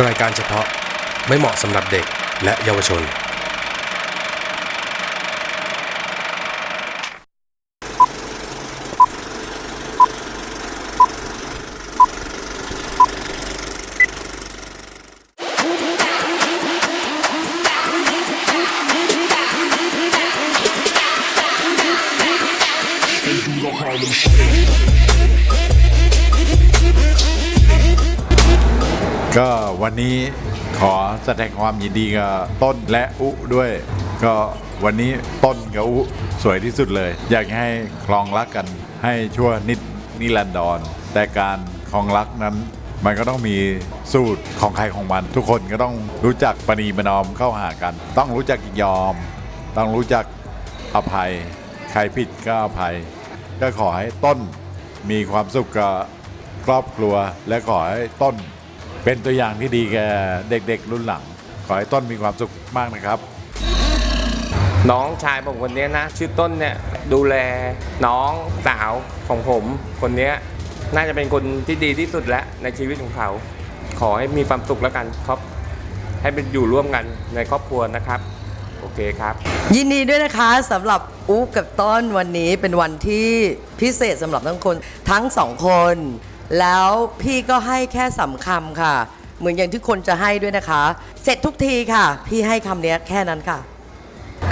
รายการเฉพาะไม่เหมาะสำหรับเด็กและเยาวชน ก็วันนี้ขอแสดงความยินดีกับต้นและอุด้วย ก็วันนี้ต้นกับอุสวยที่สุดเลย อยากให้คลองรักกันให้ชั่วนิดนิรันดร แต่การคลองรักนั้น มันก็ต้องมีสูตรของใครของมัน ทุกคนก็ต้องรู้จักปณีประนอมเข้าหากัน ต้องรู้จักยอม ต้องรู้จักอภัย ใครผิดก็อภัย ก็ขอให้ต้นมีความสุขกับครอบครัวและขอให้ต้น เป็นตัวอย่างที่ดีแก่เด็กๆรุ่นหลัง ขอให้ต้นมีความสุขมากนะครับ น้องชายผมคนเนี้ยนะชื่อต้นเนี่ยดูแลน้องสาวของผมคนเนี้ยน่าจะเป็นคนที่ดีที่สุดแล้วในชีวิตของเขา ขอให้มีความสุขแล้วกันครับ ให้เป็นอยู่ร่วมกันในครอบครัวนะครับ โอเคครับ ยินดีด้วยนะคะสำหรับอุ๊กับต้นวันนี้เป็นวันที่พิเศษสำหรับทั้งคนทั้งสองคน แล้วพี่ก็ให้แค่สำคำค่ะ เหมือนอย่างที่คนจะให้ด้วยนะคะ เสร็จทุกทีค่ะ พี่ให้คำเนี้ยแค่นั้นค่ะ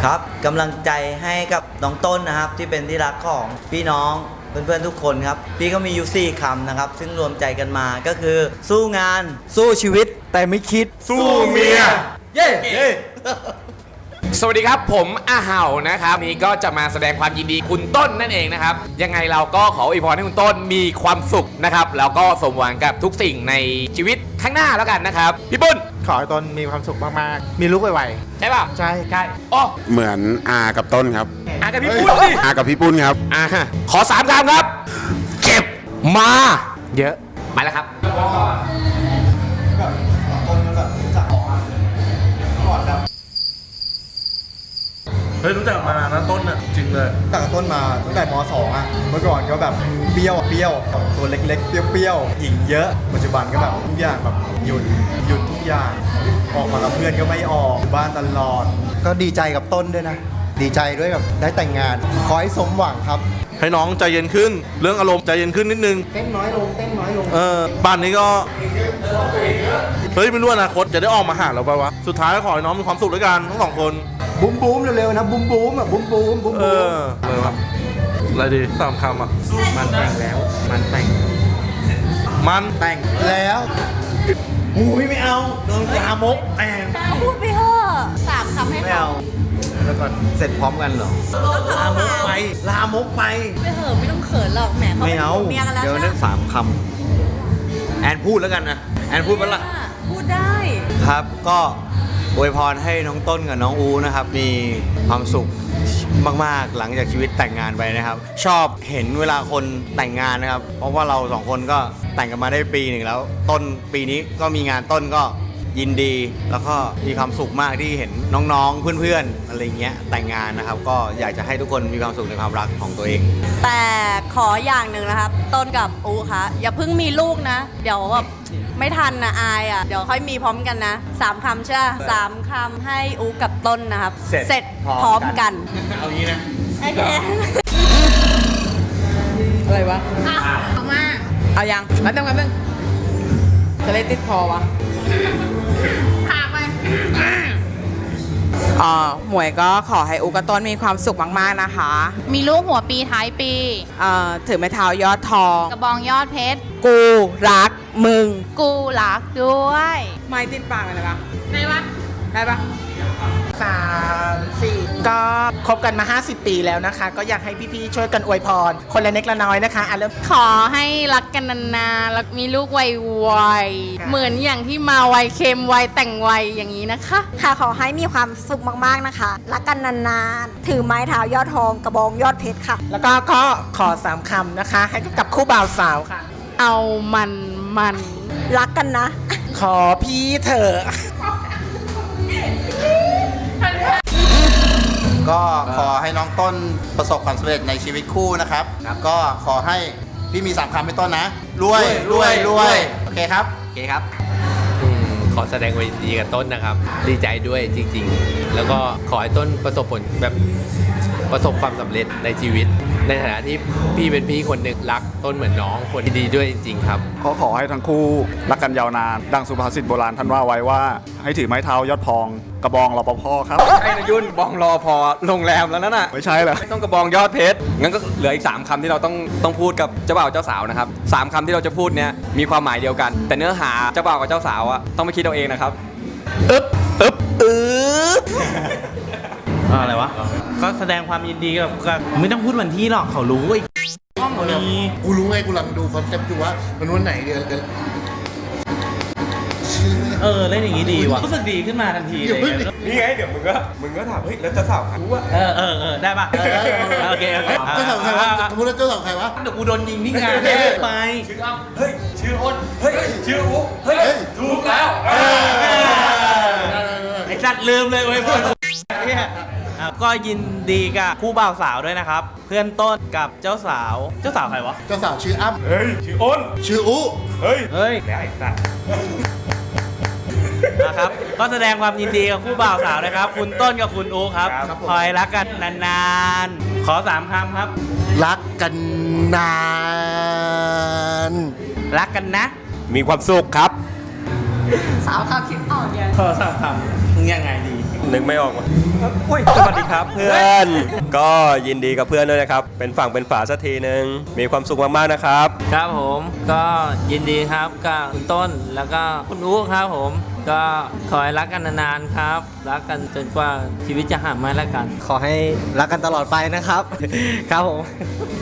ครับกำลังใจให้กับน้องต้นนะครับ ที่เป็นที่รักของพี่น้องเพื่อนๆทุกคนครับ พี่ก็มีอยู่สี่คำนะครับ ซึ่งรวมใจกันมาก็คือ สู้งาน สู้ชีวิต แต่ไม่คิด สู้เมีย เย้เย้ สวัสดีครับผมอาเห่านะครับนี่ก็จะมาแสดงความยินดีคุณต้นนั่นเองนะครับ ยังไงเราก็ขออวยพรให้คุณต้นมีความสุขนะครับ แล้วก็สมหวังกับทุกสิ่งในชีวิตข้างหน้าแล้วกันนะครับพี่ปุ้นขอให้ตนมีความสุขมากๆ มีลูกไวใช่ป่ะๆ ใช่ใช่อ๋อเหมือนอากับต้นครับอะกับพี่ปุ้นดิอากับพี่ปุ้นครับ อะขอสามคำครับ เก็บมา เยอะไปแล้วครับ เฮ้ยรู้จักมานานนะต้นอะจริงเลยตั้งแต่ต้นมาตั้งแต่ม .2 อะเมื่อก่อนก็แบบเปรี้ยวเปรี้ยวตัวเล็กๆเปรี้ยวๆหญิงเยอะ ปัจจุบันก็แบบทุกอย่างแบบหยุดหยุดทุกอย่าง ออกมากับเพื่อนก็ไม่ออกอยู่บ้านตลอด ก็ดีใจกับต้นด้วยนะ ดีใจด้วยแบบได้แต่งงาน ขอให้สมหวังครับ ให้น้องใจเย็นขึ้น เรื่องอารมณ์ใจเย็นขึ้นนิดนึง เต้นน้อยลงเต้นน้อยลง เออบ้านนี้ก็ เฮ้ยไม่รู้อนาคตจะได้ออกมาหาเราปะวะ สุดท้ายก็ขอให้น้องมีความสุขด้วยกันทั้งสองคน บูมบูมเร็วๆนะบูมบูมอะบูมบูมบูมเอบูมอเลยวะอะไรดีสามคำอะ มันแต่งแล้ว มันแต่ง มันแต่งแล้วอุ้ยไม่เอาโดนลามกแอนพูดไปเถอะสามคำให้ไม่เขาเอาแล้วก็เสร็จพร้อมกันเหรอลามกไปลามกไป ไปเถอะไม่ต้องเขินหรอกแหมเขาไม่เป็นเอาผัวเมียกันแล้วเดี๋ยวใช่นั่นไหมสามคำแอนพูดแล้วกันนะแอนพูดปะล่ะพูดได้ ครับก็ อวยพรให้น้องต้นกับน้องอูนะครับ มีความสุขมาก ๆ หลังจากชีวิตแต่งงานไปนะครับ ชอบเห็นเวลาคนแต่งงานนะครับ เพราะว่าเราสองคนก็แต่งกันมาได้ปีหนึ่งแล้ว ต้นปีนี้ก็มีงานต้นก็ยินดีแล้วก็มีความสุขมากที่เห็นน้องๆ เพื่อนๆ อะไรเงี้ยแต่งงานนะครับ ก็อยากจะให้ทุกคนมีความสุขในความรักของตัวเอง แต่ขออย่างหนึ่งนะครับ ต้นกับอูคะอย่าเพิ่งมีลูกนะ เดี๋ยวแบบ ไม่ทันนะอายอะ เดี๋ยวค่อยมีพร้อมกันนะสามคำใช่ไหมสามคำให้อูกับต้นนะครับเสร็จพพร้ร้ออมมกักันนเอางี้นะ โอเค อะไรวะ เอามา เอายังแล้วนึงแป๊บนึงจะได้ติดพอวะพาไปอ่าหมวยก็ขอให้อุกบต้นมีความสุขมากๆนะคะ มีลูกหัวปีท้ายปี เอ่อ ถือไม้เท้ายอดทอง กระบองยอดเพชร กูรัก มึง กูรักด้วย ไม้ติดปากเลยปะไหนวะได้ปะสามสี่ก็คบกันมา 50 ปีแล้วนะคะ ก็อยากให้พี่ๆช่วยกันอวยพร คนละเล็กละน้อยนะคะอะเริ่ม ขอให้รักกันนานๆแล้วมีลูกไวค่ะๆเหมือนอย่างที่มาไวเค็มไวแต่งไวอย่างนี้นะคะ ค่ะขอให้มีความสุขมากๆนะคะ รักกันนานๆ ถือไม้เท้ายอดทองกระบองยอดเพชรค่ะ แล้วก็ก็ขอสามคำนะคะ ให้กับคู่บ่าวสาวค่ะ เอามัน มัน รักกันนะ ขอพี่เถอะก็ขอให้น้องต้นประสบความสำเร็จในชีวิตคู่นะครับ ก็ขอให้พี่มีสามคำให้ต้นนะ รวย รวย รวย โอเคครับ โอเคครับ ขอแสดงความยินดีกับต้นนะครับ ดีใจด้วยจริง ๆ แล้วก็ขอให้ต้นประสบผลแบบประสบความสำเร็จในชีวิต ในฐานะที่พี่เป็นพี่คนหนึ่งรักต้นเหมือนน้องคนดีด้วยจริง ๆ ครับ ก็ขอให้ทั้งคู่รักกันยาวนาน ดังสุภาษิตโบราณท่านว่าไว้ว่าให้ถือไม้เท้ายอดพอง กระบองรปภครับไอ้นยุ่นบองรอพอโรงแรมแล้วนั่นน่ะไม่ใช่เหรอ ไม่ต้องกระบองยอดเพชรงั้นก็เหลืออีก 3คำที่เราต้องต้องพูดกับเจ้าบ่าวเจ้าสาวนะครับสามคำที่เราจะพูดเนี้ยมีความหมายเดียวกัน แต่เนื้อหาเจ้าบ่าวกับเจ้าสาวอะต้องไปคิดเอาเองนะครับ อึ๊บอึ๊บอึ๊บ อะไรวะ ก็แสดงความยินดีกับกับไม่ต้องพูดวันที่หรอกเขารู้ไอ้ห้องมี กูรู้ไงกูกำลังดูคอนเซ็ปต์อยู่ว่ามันวันไหนเดือนเดือนชื่อเออเล่นอย่างนี้ดีว่ะรู้สึกดีขึ้นมาทันทีเลย นี่ไงเดี๋ยวมึงก็มึงก็ถามเฮ้ยแล้วจะสาวรู้ว่าเออเออเออได้ป่ะเออโอเคโอเคเจ้าสาวใครวะสมมติว่าเจ้าสาวใครวะเดี๋ยวกูโดนยิงนี่ไงไปชื่ออ้ำเฮ้ยชื่ออ้นเฮ้ยชื่ออุ๊เฮ้ยถูกแล้วไอ้สัตว์ลืมเลยเว้ยพ่อ เนี่ยอะก็ยินดีกับคู่บ่าวสาวด้วยนะครับ เพื่อนต้นกับเจ้าสาว เจ้าสาวใครวะ เจ้าสาวชื่ออ้ำเฮ้ยชื่ออ้นชื่ออุ เฮ้ยเฮ้ย แล้วไอ้สัตว์นะครับ ก็แสดงความยินดีกับคู่บ่าวสาวนะครับ คุณต้นกับคุณอูครับคอยรักกันนานๆ ขอสามคำครับ รักกันนาน รักกันนะ มีความสุขครับ สาวคำคิดอ่อนยังขอสามคำมึงยังไงดี นึกไม่ออกว่ะสวัสดีครับเพื่อน ก็ยินดีกับเพื่อนด้วยนะครับ เป็นฝั่งเป็นฝาสักทีหนึ่งมีความสุขมากๆนะครับ ครับผมก็ยินดีครับกับคุณต้นแล้วก็คุณอุ๊ครับผม ก็ขอให้รักกันนานๆครับ รักกันจนกว่าชีวิตจะหาไม่ละกัน ขอให้รักกันตลอดไปนะครับ ครับผม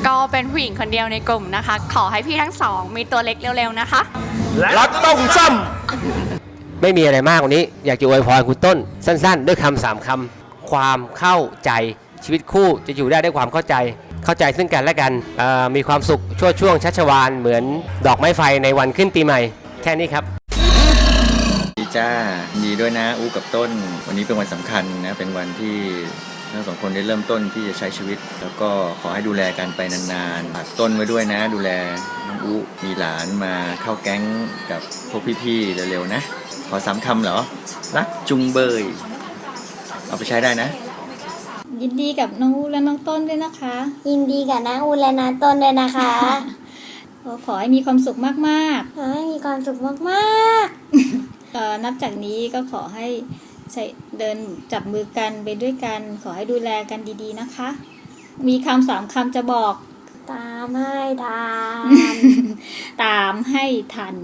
ก็เป็นผู้หญิงคนเดียวในกลุ่มนะคะ ขอให้พี่ทั้งสองมีตัวเล็กเร็วๆนะคะ รักต้องซ้ำ ไม่มีอะไรมากกว่านี้ อยากจะอวยพรคุณต้น สั้น ๆ ด้วยคำสามคำความเข้าใจชีวิตคู่จะอยู่ได้ด้วยความเข้าใจ เข้าใจซึ่งกันและกันมีความสุขช่วช่วงชัชวานเหมือนดอกไม้ไฟในวันขึ้นปีใหม่ แค่นี้ครับดีจ้าดีด้วยนะอู้กับต้น วันนี้เป็นวันสำคัญนะเป็นวันที่ทั้งสองคนได้เริ่มต้นที่จะใช้ชีวิต แล้วก็ขอให้ดูแลกันไปนานๆฝากต้นไว้ด้วยนะ ดูแลน้องอูมีหลานมาเข้าแก๊งกับพวกพี่ๆเร็วๆนะ ขอสามคำเหรอ รักจุงเบย เอาไปใช้ได้นะ ยินดีกับน้องอูและน้องต้นด้วยนะคะ ยินดีกับน้องอูและน้องต้นด้วยนะคะขอให้มีความสุขมากๆขอให้มีความสุขมากๆเอ่อนับจากนี้ก็ขอให้ใช้เดินจับมือกันไปด้วยกัน ขอให้ดูแลกันดีๆนะคะ มีคำสามคำจะบอก ตามให้ทัน ตามให้ทัน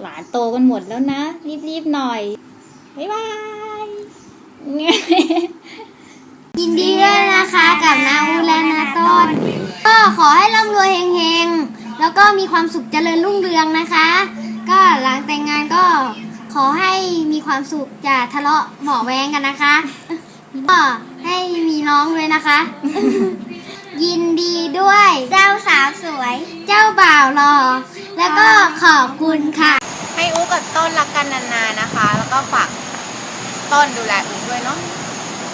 หลานโตกันหมดแล้วนะ รีบๆหน่อย บ๊ายบาย ยินดีด้วยนะคะกับนาอูและนาต้น ก็ขอให้ร่ำรวยเฮงๆ แล้วก็มีความสุขเจริญรุ่งเรืองนะคะ ก็หลังแต่งงานก็ขอให้มีความสุขอย่าทะเลาะเบาะแวงกันนะคะ ก็ให้มีน้องด้วยนะคะ ยินดีด้วย เจ้าสาวสวย เจ้าบ่าวรอแล้วก็ขอบคุณค่ะ ให้อุ๊กับต้นรักกันนานๆนะคะ แล้วก็ฝากต้นดูแลอุ๊ด้วยเนาะ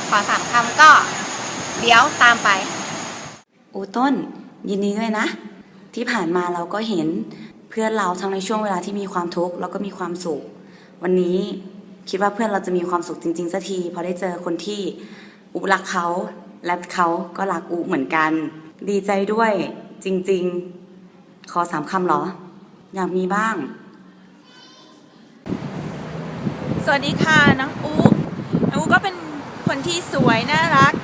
ขอสามคำก็เดี๋ยวตามไปโอ้ต้น ยินดีด้วยนะ ที่ผ่านมาเราก็เห็นเพื่อนเราทั้งในช่วงเวลาที่มีความทุกข์แล้วก็มีความสุข วันนี้คิดว่าเพื่อนเราจะมีความสุขจริงๆสักทีพอได้เจอคนที่อุรักเขาและเขาก็รักอุเหมือนกัน ดีใจด้วยจริงๆ ขอสามคำเหรอ อยากมีบ้าง สวัสดีค่ะน้องอูน้องอูก็เป็นคนที่สวยน่ารัก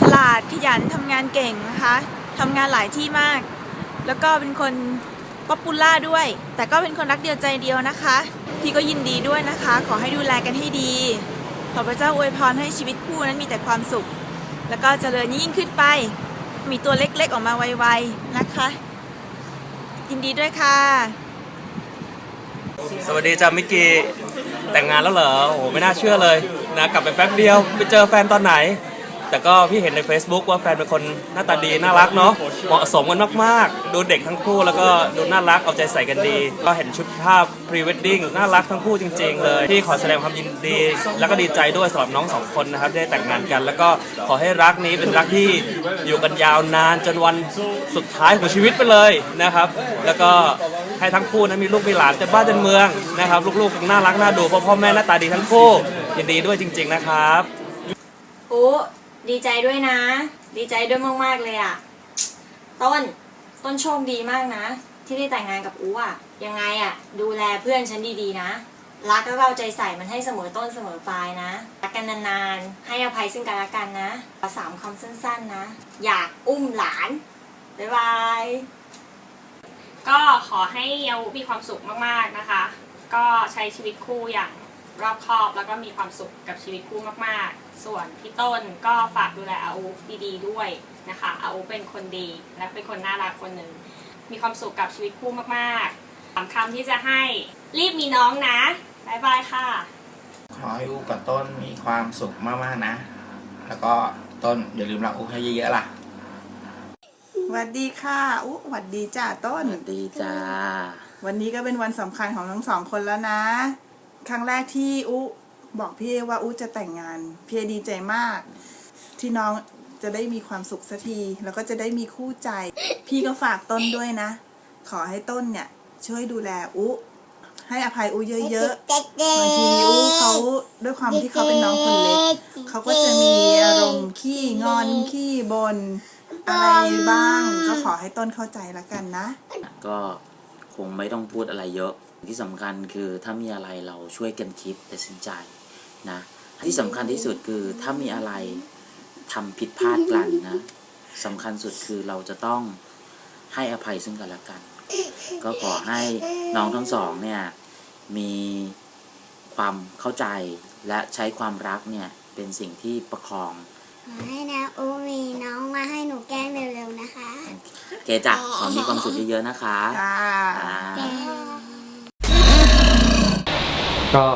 ฉลาดขยันทำงานเก่งนะคะทำงานหลายที่มาก แล้วก็เป็นคนป๊อปปูล่าด้วย แต่ก็เป็นคนรักเดียวใจเดียวนะคะ พี่ก็ยินดีด้วยนะคะ ขอให้ดูแลกันให้ดี ขอพระเจ้าอวยพรให้ชีวิตคู่นั้นมีแต่ความสุข แล้วก็เจริญยิ่งขึ้นไป มีตัวเล็กๆออกมาไวๆนะคะ ยินดีด้วยค่ะ สวัสดีจ้ามิกกี้แต่งงานแล้วเหรอโอ้โหไม่น่าเชื่อเลยนะกลับไปแป๊บเดียวไปเจอแฟนตอนไหน แต่ก็พี่เห็นใน Facebook ว่าแฟนเป็นคนหน้าตาดีน่ารักเนาะเหมาะสมกันมากๆ ดูเด็กทั้งคู่แล้วก็ดูน่ารักเอาใจใส่กันดี ก็เห็นชุดภาพพรีเวดดิ้งน่ารักทั้งคู่จริง ๆ เลยพี่ขอแสดงความยินดี แล้วก็ดีใจด้วยสำหรับน้องสองคนนะครับได้แต่งงานกัน แล้วก็ขอให้รักนี้เป็นรักที่อยู่กันยาวนานจนวันสุดท้ายของชีวิตไปเลยนะครับ แล้วก็ ให้ทั้งคู่นั้นมีลูกมีหลานเต็มบ้านเต็มเมืองนะครับลูกๆน่ารักน่าดูเพราะพ่อแม่หน้าตาดีทั้งคู่ยินดีด้วยจริง ๆนะครับอู้ดีใจด้วยนะ ดีใจด้วยมากๆเลยอะต้นต้นโชคดีมากนะ ที่ได้แต่งงานกับอู้อะยังไงอะดูแลเพื่อนฉันดีๆนะ รักแล้วก็เอาใจใส่มันให้เสมอต้นเสมอปลายนะรักกันนานๆให้อภัยซึ่งกันและกันนะสามคำสั้นๆนะ อยากอุ้มหลานบ๊ายบาย ก็ขอให้เยาวุมีความสุขมากๆนะคะ ก็ใช้ชีวิตคู่อย่างรอบคอบ แล้วก็มีความสุขกับชีวิตคู่มากๆ ส่วนพี่ต้นก็ฝากดูแลอาอุดีๆด้วยนะคะอาอุเป็นคนดีและเป็นคนน่ารักคนหนึ่งมีความสุขกับชีวิตคู่มากๆสามคำที่จะให้รีบมีน้องนะบายบายค่ะ ขอให้อูกับต้นมีความสุขมากๆนะ แล้วก็ต้นอย่าลืมรักอูให้เยอะๆล่ะ สวัสดีค่ะอุ๊สวัสดีจ้าต้นสวัสดีจ้า วันนี้ก็เป็นวันสำคัญของทั้งสองคนแล้วนะ ครั้งแรกที่อุ๊บอกพี่ว่าอุ๊จะแต่งงาน พี่ดีใจมาก ที่น้องจะได้มีความสุขสักที แล้วก็จะได้มีคู่ใจ พี่ก็ฝากต้นด้วยนะ ขอให้ต้นเนี่ย ช่วยดูแลอุ๊ให้อภัยอุ๊เยอะๆบางทีอุ๊เขาด้วยความที่เขาเป็นน้องคนเล็ก เขาก็จะมีอารมณ์ขี้งอนขี้บน อะไรบ้าง ก็ขอให้ต้นเข้าใจละกันนะ ก็คงไม่ต้องพูดอะไรเยอะ ที่สำคัญคือถ้ามีอะไรเราช่วยกันคิดตัดสินใจนะ ที่สำคัญที่สุดคือถ้ามีอะไรทำผิดพลาดกันนะสำคัญสุดคือเราจะต้องให้อภัยซึ่งกันและกัน ก็ขอให้น้องทั้งสองเนี่ยมีความเข้าใจและใช้ความรักเนี่ยเป็นสิ่งที่ประคองข อให้นะอูมีน้องมาให้หนูแกล้งเร็วๆนะคะเกจ้ะขอมีความสุขเยอะๆนะคะค่ะอ่าก็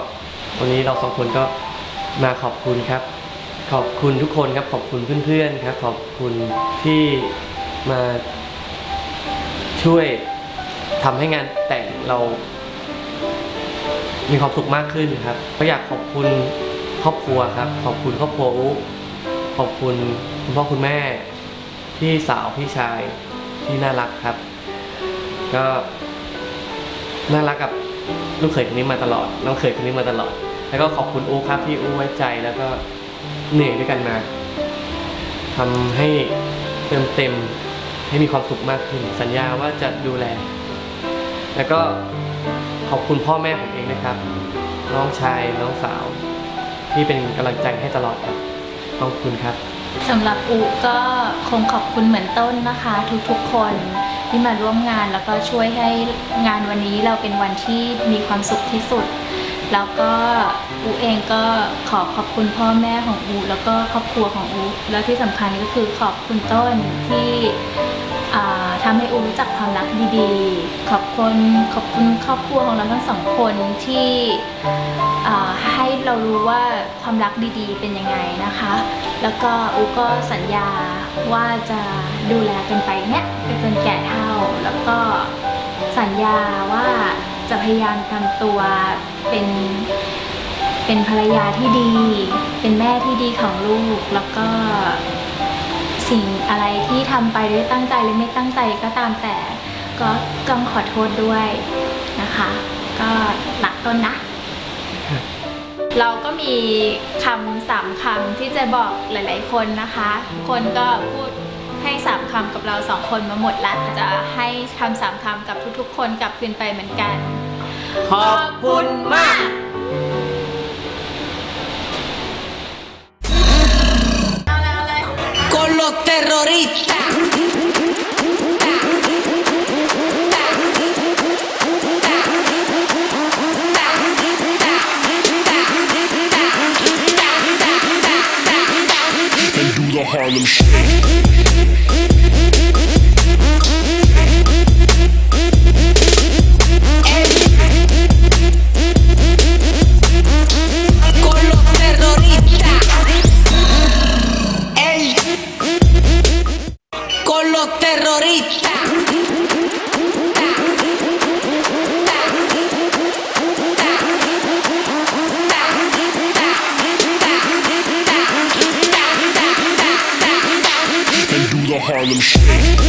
วันนี้เราสองคนก็มาขอบคุณครับ ขอบคุณทุกคนครับ ขอบคุณเพื่อนๆครับ ขอบคุณที่มาช่วยทำให้งานแต่งเรา มีความสุขมากขึ้นครับ ก็อยากขอบคุณครอบครัวครับ ขอบคุณครอบครัวอุ๊ ขอบคุณคุณพ่อคุณแม่ พี่สาวพี่ชายที่น่ารักครับ ก็น่ารักกับลูกเขยคนนี้มาตลอดน้องเขยคนนี้มาตลอด แล้วก็ขอบคุณอูครับที่อูไว้ใจแล้วก็เหนื่อยด้วยกันมาทำให้เติมเต็มให้มีความสุขมากขึ้น สัญญาว่าจะดูแล แล้วก็ขอบคุณพ่อแม่ผมเองนะครับ น้องชายน้องสาว ที่เป็นกำลังใจให้ตลอดครับ ขอบคุณครับสำหรับอุก็คงขอบคุณเหมือนต้นนะคะ ทุกๆคนที่มาร่วมงานแล้วก็ช่วยให้งานวันนี้เราเป็นวันที่มีความสุขที่สุด แล้วก็อูเองก็ขอขอบคุณพ่อแม่ของอูแล้วก็ครอบครัวของอูแล้วที่สำคัญก็คือขอบคุณต้นที่ ทำให้อูรู้จักความรักดีๆ ขอบคุณขอบคุณครอบครัวของเราทั้งสองคนที่ให้เรารู้ว่าความรักดีๆ เป็นยังไงนะคะ แล้วก็อูก็สัญญาว่าจะดูแลกันไปเนี้ยไปจนแก่เฒ่า แล้วก็สัญญาว่าจะพยายามทำตัวเป็นเป็นภรรยาที่ดี เป็นแม่ที่ดีของลูก แล้วก็ สิ่งอะไรที่ทำไปด้วยตั้งใจหรือไม่ตั้งใจก็ตามแต่ ก็ต้องขอโทษด้วยนะคะ ก็รักต้นนะ เราก็มีคำสามคำที่จะบอกหลาย ๆ คนนะคะ คนก็พูดให้สามคำกับเราสองคนมาหมดละจะให้คำสามคำกับทุกๆ คนกลับคืนไปเหมือนกัน ขอบคุณมาก los terroristas. Harlem Shake. Harlem Shake.